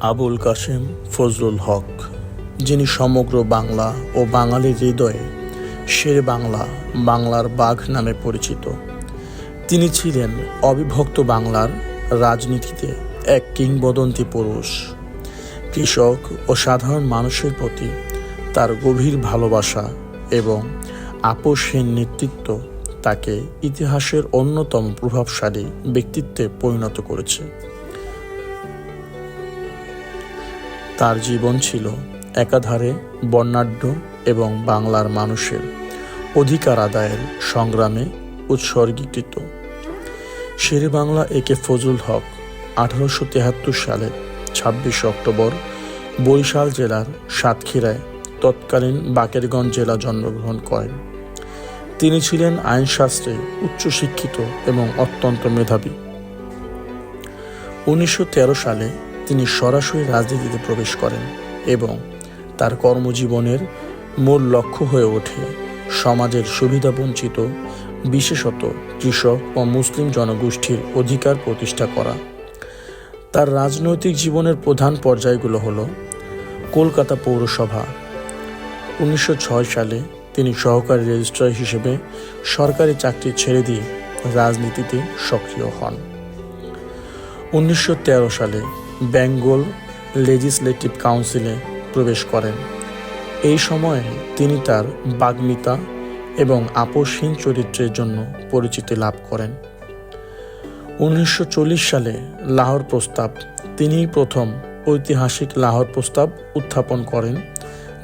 আবুল কাশেম ফজলুল হক, যিনি সমগ্র বাংলা ও বাঙালির হৃদয়ে শের বাংলা, বাংলার বাঘ নামে পরিচিত। তিনি ছিলেন অবিভক্ত বাংলার রাজনীতিতে এক কিংবদন্তি পুরুষ। কৃষক ও সাধারণ মানুষের প্রতি তার গভীর ভালোবাসা এবং আপোষহীন নেতৃত্ব তাকে ইতিহাসের অন্যতম প্রভাবশালী ব্যক্তিত্বে পরিণত করেছে। তার জীবন ছিল একাধারে বর্ণাঢ্য এবং বাংলার মানুষের অধিকার আদায়ের সংগ্রামে উৎসর্গীকৃত। শেরে বাংলা একে ফজলুল হক আঠারোশো তেহাত্তর সালে ছাব্বিশে অক্টোবর বরিশাল জেলার সাতক্ষীরায় তৎকালীন বাকেরগঞ্জ জেলা জন্মগ্রহণ করেন। তিনি ছিলেন আইনশাস্ত্রে উচ্চশিক্ষিত এবং অত্যন্ত মেধাবী। উনিশশো তেরো সালে তিনি সরাসরি রাজনীতিতে প্রবেশ করেন এবং তার কর্মজীবনের মূল লক্ষ্য হয়ে ওঠে সমাজের সুবিধাবঞ্চিত, বিশেষত কৃষক ও মুসলিম জনগোষ্ঠীর অধিকার প্রতিষ্ঠা করা। তার রাজনৈতিক জীবনের প্রধান পর্যায়গুলো হল, কলকাতা পৌরসভা। উনিশশো ছয় সালে তিনি সহকারী রেজিস্ট্রার হিসেবে সরকারি চাকরি ছেড়ে দিয়ে রাজনীতিতে সক্রিয় হন। উনিশশো তেরো সালে বেঙ্গল লেজিসলেটিভ কাউন্সিলে প্রবেশ করেন। এই সময়ে তিনি তার বাগ্মিতা এবং আপসহীন চরিত্রের জন্য পরিচিতি লাভ করেন। উনিশশো চল্লিশ সালে লাহোর প্রস্তাব, তিনিই প্রথম ঐতিহাসিক লাহোর প্রস্তাব উত্থাপন করেন,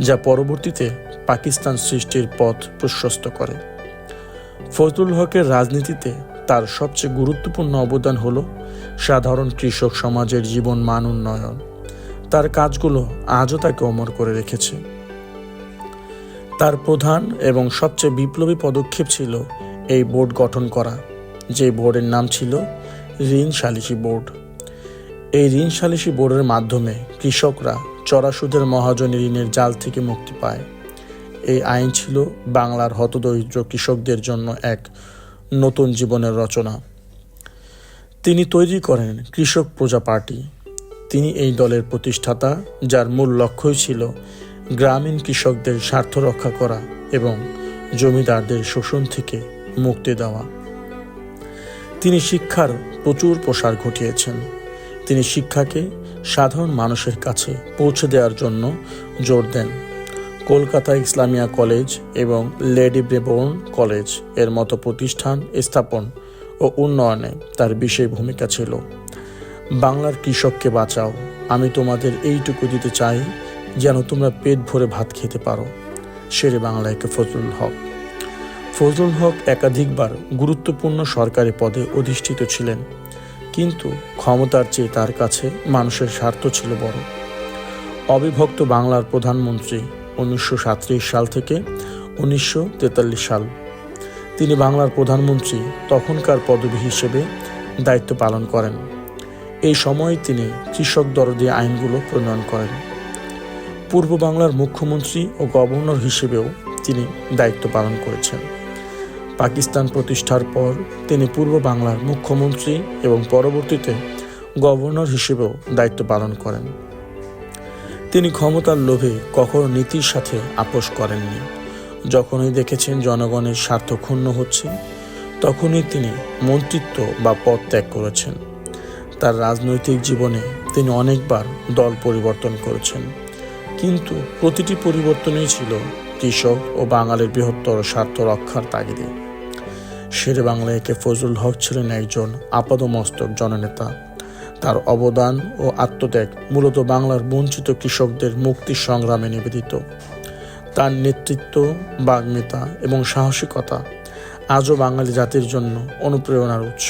যা পরবর্তীতে পাকিস্তান সৃষ্টির পথ প্রশস্ত করে। ফজলুল হকের রাজনীতিতে তার সবচেয়ে গুরুত্বপূর্ণ অবদান হল সাধারণ কৃষক সমাজের জীবন মান উন্নয়ন। তার কাজগুলো আজও তাকে অমর করে রেখেছে। তার প্রধান এবং সবচেয়ে বিপ্লবী পদক্ষেপ ছিল এই বোর্ড গঠন করা, যে বোর্ডের নাম ছিল ঋণ সালিসি বোর্ড। এই ঋণ সালিসি বোর্ডের মাধ্যমে কৃষকরা চড়া সুদের মহাজনী ঋণের জাল থেকে মুক্তি পায়। এই আইন ছিল বাংলার হতদরিদ্র কৃষকদের জন্য এক নতুন জীবনের রচনা। তিনি তৈরি করেন কৃষক প্রজা পার্টি। তিনি এই দলের প্রতিষ্ঠাতা, যার মূল লক্ষ্যই ছিল গ্রামীণ কৃষকদের স্বার্থ রক্ষা করা এবং জমিদারদের শোষণ থেকে মুক্তি দেওয়া। তিনি শিক্ষার প্রচুর প্রসার ঘটিয়েছেন। তিনি শিক্ষাকে সাধারণ মানুষের কাছে পৌঁছে দেওয়ার জন্য জোর দেন। কলকাতা ইসলামিয়া কলেজ এবং লেডি ব্রেবোর্ন কলেজের মতো প্রতিষ্ঠান স্থাপন ও উন্নয়নে তার বিশেষ ভূমিকা ছিল। বাংলার কৃষককে বাঁচাও, আমি তোমাদের এইটুকু দিতে চাই যেন তোমরা পেট ভরে ভাত খেতে পারো। শেরে বাংলাকে ফজলুল হক। ফজলুল হক একাধিকবার গুরুত্বপূর্ণ সরকারি পদে অধিষ্ঠিত ছিলেন, কিন্তু ক্ষমতার চেয়ে তার কাছে মানুষের স্বার্থ ছিল বড়। অবিভক্ত বাংলার প্রধানমন্ত্রী উনিশশো সাল থেকে উনিশশো তেতাল্লিশ সাল। তিনি বাংলার প্রধানমন্ত্রী, তখনকার পদবি হিসেবে দায়িত্ব পালন করেন। এই সময়ে তিনি কৃষক দরদি আইনগুলো প্রণয়ন করেন। পূর্ব বাংলার মুখ্যমন্ত্রী ও গভর্নর হিসেবেও তিনি দায়িত্ব পালন করেছেন। পাকিস্তান প্রতিষ্ঠার পর তিনি পূর্ব বাংলার মুখ্যমন্ত্রী এবং পরবর্তীতে গভর্নর হিসেবেও দায়িত্ব পালন করেন। তিনি ক্ষমতার লোভে কখনো নীতির সাথে আপোষ করেননি। যখনই দেখেছেন জনগণের স্বার্থ ক্ষুণ্ণ হচ্ছে, তখনই তিনি মন্ত্রিত্ব বা পদ ত্যাগ করেছেন। তার রাজনৈতিক জীবনে তিনি অনেকবার দল পরিবর্তন করেছেন। কিন্তু প্রতিটি পরিবর্তনই ছিল কৃষক ও বাঙালির বৃহত্তর স্বার্থ রক্ষার তাগিদে। শেরে বাংলা একে ফজলুল হক ছিলেন একজন আপাদমস্তক জননেতা। তার অবদান ও আত্মত্যাগ মূলত বাংলার বঞ্চিত কৃষকদের মুক্তি সংগ্রামে নিবেদিত। তার নেতৃত্ব, বাগ্মিতা এবং সাহসিকতা আজও বাঙালি জাতির জন্য অনুপ্রেরণার উৎস।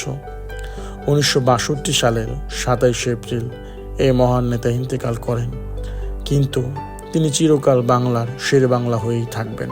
উনিশশো বাষট্টি সালের সাতাইশে এপ্রিল এই মহান নেতা ইন্তেকাল করেন, কিন্তু তিনি চিরকাল বাংলার শের বাংলা হয়েই থাকবেন।